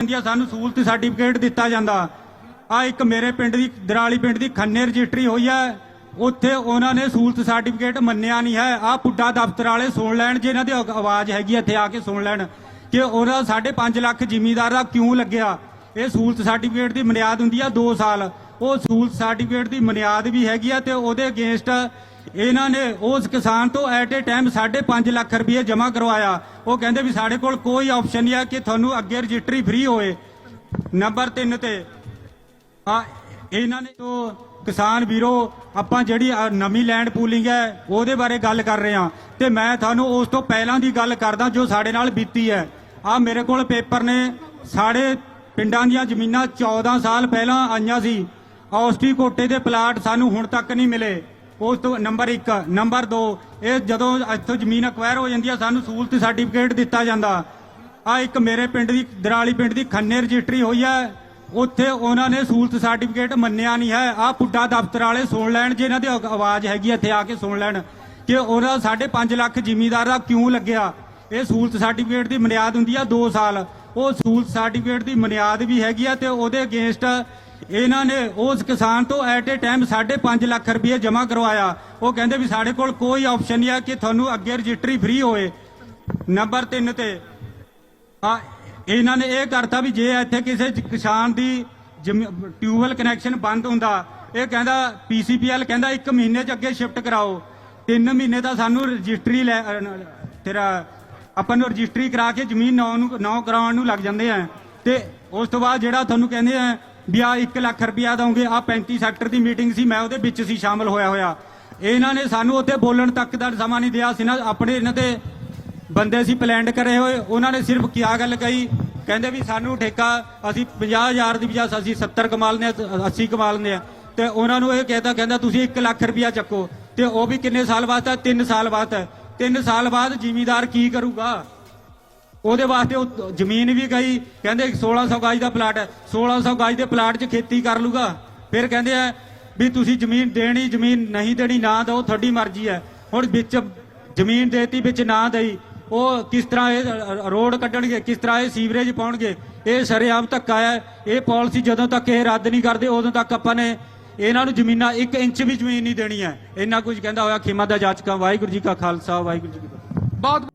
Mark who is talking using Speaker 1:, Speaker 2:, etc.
Speaker 1: ਜਾਂਦੀ ਆ ਸਾਨੂੰ ਸਹੂਲਤ ਸਰਟੀਫਿਕੇਟ ਦਿੱਤਾ ਜਾਂਦਾ। ਆ ਇੱਕ ਮੇਰੇ ਪਿੰਡ ਦੀ, ਦਰਾਲੀ ਪਿੰਡ ਦੀ ਖੰਨੇ ਰਜਿਸਟਰੀ ਹੋਈ ਹੈ। ਉੱਥੇ ਉਹਨਾਂ ਨੇ ਸਹੂਲਤ ਸਰਟੀਫਿਕੇਟ ਮੰਨਿਆ ਨਹੀਂ ਹੈ। ਆ ਪੁੱਡਾ ਦਫ਼ਤਰ ਵਾਲੇ ਸੁਣ ਲੈਣ, ਜੇ ਇਹਨਾਂ ਦੀ ਆਵਾਜ਼ ਹੈਗੀ ਇੱਥੇ ਆ ਕੇ ਸੁਣ ਲੈਣ ਕਿ ਉਹਨਾਂ 5.5 ਲੱਖ ਜ਼ਿਮੀਂਦਾਰ ਦਾ ਕਿਉਂ ਲੱਗਿਆ। ਇਹ ਸਹੂਲਤ ਸਰਟੀਫਿਕੇਟ ਦੀ ਬੁਨਿਆਦ ਹੁੰਦੀ ਆ 2 ਸਾਲ। ਉਹ ਸਹੂਲਤ ਸਰਟੀਫਿਕੇਟ ਦੀ ਬੁਨਿਆਦ ਵੀ ਹੈਗੀ ਆ ਤੇ ਉਹਦੇ ਅਗੇਂਸਟ ਇਹਨਾਂ ਨੇ ਉਸ ਕਿਸਾਨ ਤੋਂ ਐਟ ਏ ਟਾਈਮ 5.5 ਲੱਖ ਰੁਪਏ ਜਮ੍ਹਾਂ ਕਰਵਾਇਆ। ਉਹ ਕਹਿੰਦੇ ਵੀ ਸਾਡੇ ਕੋਲ ਕੋਈ ਆਪਸ਼ਨ ਨਹੀਂ ਹੈ ਕਿ ਤੁਹਾਨੂੰ ਅੱਗੇ ਰਜਿਸਟਰੀ ਫ੍ਰੀ ਹੋਏ ਨੰਬਰ 3 ਤੇ, ਆ, ਇਹਨਾਂ ਨੇ ਤੋਂ ਕਿਸਾਨ ਵੀਰੋ, ਆਪਾਂ ਜਿਹੜੀ ਨਵੀਂ ਲੈਂਡ ਪੂਲਿੰਗ ਹੈ, ਉਹਦੇ ਬਾਰੇ ਗੱਲ ਕਰ ਰਹੇ ਹਾਂ। ਤੇ ਮੈਂ ਤੁਹਾਨੂੰ ਉਸ ਤੋਂ ਪਹਿਲਾਂ ਦੀ ਗੱਲ ਕਰਦਾ ਜੋ ਸਾਡੇ ਨਾਲ ਬੀਤੀ ਹੈ। ਆ, ਮੇਰੇ ਕੋਲ ਪੇਪਰ ਨੇ, ਸਾਡੇ ਪਿੰਡਾਂ ਦੀਆਂ ਜ਼ਮੀਨਾਂ 14 ਸਾਲ ਪਹਿਲਾਂ ਆਈਆਂ ਸੀ। ਔਸਟੀ ਕੋਟੇ ਦੇ ਪਲਾਟ ਸਾਨੂੰ ਹੁਣ ਤੱਕ ਨਹੀਂ ਮਿਲੇ। ਉਸ ਤੋਂ ਨੰਬਰ 1 ਨੰਬਰ 2 ਇਹ ਜਦੋਂ ਇੱਥੋਂ ਜ਼ਮੀਨ ਅਕਵਾਇਰ ਹੋ ਜਾਂਦੀ ਆ, ਸਾਨੂੰ ਸਹੂਲਤ ਸਰਟੀਫਿਕੇਟ ਦਿੱਤਾ ਜਾਂਦਾ। ਆ ਇੱਕ ਮੇਰੇ ਪਿੰਡ ਦੀ, ਦਰਾਲੀ ਪਿੰਡ ਦੀ ਖੰਨੇ ਰਜਿਸਟਰੀ ਹੋਈ ਹੈ ਉੱਥੇ ਉਹਨਾਂ ਨੇ ਸਹੂਲਤ ਸਰਟੀਫਿਕੇਟ ਮੰਨਿਆ ਨਹੀਂ ਹੈ। ਆ ਪੁੱਡਾ ਦਫ਼ਤਰ ਵਾਲੇ ਸੁਣ ਲੈਣ ਜੇ ਇਹਨਾਂ ਦੀ ਆਵਾਜ਼ ਹੈਗੀ ਇੱਥੇ ਆ ਕੇ ਸੁਣ ਲੈਣ ਕਿ ਉਹਨਾਂ 5.5 ਲੱਖ ਜ਼ਿਮੀਂਦਾਰ ਦਾ ਕਿਉਂ ਲੱਗਿਆ। ਇਹ ਸਹੂਲਤ ਸਰਟੀਫਿਕੇਟ ਦੀ ਬੁਨਿਆਦ ਹੁੰਦੀ ਆ 2 ਸਾਲ। ਉਹ ਸਹੂਲਤ ਸਰਟੀਫਿਕੇਟ ਦੀ ਬੁਨਿਆਦ ਵੀ ਹੈਗੀ ਆ ਤੇ ਉਹਦੇ ਅਗੇਂਸਟ ਇਹਨਾਂ ਨੇ ਉਸ ਕਿਸਾਨ ਤੋਂ ਐਟ ਏ ਟਾਈਮ 5.5 ਲੱਖ ਰੁਪਏ ਜਮ੍ਹਾਂ ਕਰਵਾਇਆ। ਉਹ ਕਹਿੰਦੇ ਵੀ ਸਾਡੇ ਕੋਲ ਕੋਈ ਆਪਸ਼ਨ ਨਹੀਂ ਆ ਕਿ ਤੁਹਾਨੂੰ ਅੱਗੇ ਰਜਿਸਟਰੀ ਫ੍ਰੀ ਹੋਏ ਨੰਬਰ 3 ਤੇ ਆ ਇਹਨਾਂ ਨੇ ਇਹ ਕਰਤਾ ਵੀ ਜੇ ਇੱਥੇ ਕਿਸੇ ਕਿਸਾਨ ਦੀ ਟਿਊਬਲ ਕਨੈਕਸ਼ਨ ਬੰਦ ਹੁੰਦਾ ਇਹ ਕਹਿੰਦਾ ਪੀਸੀਪੀਐਲ ਕਹਿੰਦਾ 1 ਮਹੀਨੇ ਚ ਅੱਗੇ ਸ਼ਿਫਟ ਕਰਾਓ। 3 ਮਹੀਨੇ ਦਾ ਸਾਨੂੰ ਰਜਿਸਟਰੀ ਲੈ ਅਹ, ਤੇਰਾ ਆਪਾਂ ਨੂੰ ਰਜਿਸਟਰੀ ਕਰਾ ਕੇ ਜ਼ਮੀਨ ਨੌ ਨੂੰ ਨੌ ਕਰਾਉਣ ਨੂੰ ਲੱਗ ਜਾਂਦੇ ਆ। ਤੇ ਉਸ ਤੋਂ ਬਾਅਦ ਜਿਹੜਾ ਤੁਹਾਨੂੰ ਕਹਿੰਦੇ ਆ ਵੀ ਆ 1 ਲੱਖ ਰੁਪਇਆ ਦਵਾਂਗੇ ਆ 35 ਸੈਕਟਰ ਦੀ ਮੀਟਿੰਗ ਸੀ, ਮੈਂ ਉਹਦੇ ਵਿੱਚ ਸੀ, ਸ਼ਾਮਲ ਹੋਇਆ ਹੋਇਆ। ਇਹਨਾਂ ਨੇ ਸਾਨੂੰ ਉੱਥੇ ਬੋਲਣ ਤੱਕ ਦਾ ਸਮਾਂ ਨਹੀਂ ਦਿਆ ਸੀ ਨਾ ਆਪਣੇ ਇਹਨਾਂ ਦੇ ਬੰਦੇ ਸੀ, ਪਲੈਂਡ ਕਰੇ ਹੋਏ। ਉਹਨਾਂ ਨੇ ਸਿਰਫ ਕਿਆ ਗੱਲ ਕਹੀ, ਕਹਿੰਦੇ ਵੀ ਸਾਨੂੰ ਠੇਕਾ, ਅਸੀਂ 50000 ਦੀ ਬਜਾਏ ਅਸੀਂ 70 ਕਮਾ ਲੈਂਦੇ ਆ 80 ਕਮਾ ਲੈਂਦੇ ਆ। ਤੇ ਉਹਨਾਂ ਨੂੰ ਇਹ ਕਹਿੰਦਾ ਕਹਿੰਦਾ ਤੁਸੀਂ 1 ਲੱਖ ਰੁਪਇਆ ਚੱਕੋ। ਤੇ ਉਹ ਵੀ ਕਿੰਨੇ ਸਾਲ ਬਾਅਦ ਹੈ 3 ਸਾਲ ਬਾਅਦ ਹੈ 3 ਸਾਲ ਬਾਅਦ ਜ਼ਿਮੀਦਾਰ ਕੀ ਕਰੂਗਾ? ਉਹਦੇ ਵਾਸਤੇ ਉਹ ਜ਼ਮੀਨ ਵੀ ਗਈ, ਕਹਿੰਦੇ 1600 ਗਾਜ ਦਾ ਪਲਾਟ ਹੈ 1600 ਗਾਜ ਦੇ ਪਲਾਟ 'ਚ ਖੇਤੀ ਕਰ ਲੂਗਾ। ਫਿਰ ਕਹਿੰਦੇ ਆ ਵੀ ਤੁਸੀਂ ਜ਼ਮੀਨ ਦੇਣੀ, ਜ਼ਮੀਨ ਨਹੀਂ ਦੇਣੀ, ਨਾ ਦਿਓ, ਤੁਹਾਡੀ ਮਰਜ਼ੀ ਹੈ। ਹੁਣ ਵਿੱਚ ਜ਼ਮੀਨ ਦੇਤੀ, ਵਿੱਚ ਨਾ ਦੇਈ, ਉਹ ਕਿਸ ਤਰ੍ਹਾਂ ਇਹ ਰੋਡ ਕੱਢਣਗੇ, ਕਿਸ ਤਰ੍ਹਾਂ ਇਹ ਸੀਵਰੇਜ ਪਾਉਣਗੇ, ਇਹ ਸਰੇਆਮ ਧੱਕਾ ਹੈ, ਇਹ ਪਾਲਿਸੀ ਜਦੋਂ ਤੱਕ ਇਹ ਰੱਦ ਨਹੀਂ ਕਰਦੇ, ਉਦੋਂ ਤੱਕ ਆਪਾਂ ਨੇ ਇਹਨਾਂ ਨੂੰ ਜ਼ਮੀਨਾਂ 1 ਇੰਚ ਵੀ ਜ਼ਮੀਨ ਨਹੀਂ ਦੇਣੀ ਹੈ। ਇੰਨਾ ਕੁਝ ਕਹਿੰਦਾ ਹੋਇਆ ਖਿਮਾ ਦਾ ਜਾਚਕਾਂ, ਵਾਹਿਗੁਰੂ ਜੀ ਕਾ ਖਾਲਸਾ, ਵਾਹਿਗੁਰੂ ਜੀ ਕੀ ਫਤਿਹ।
Speaker 2: ਬਹੁਤ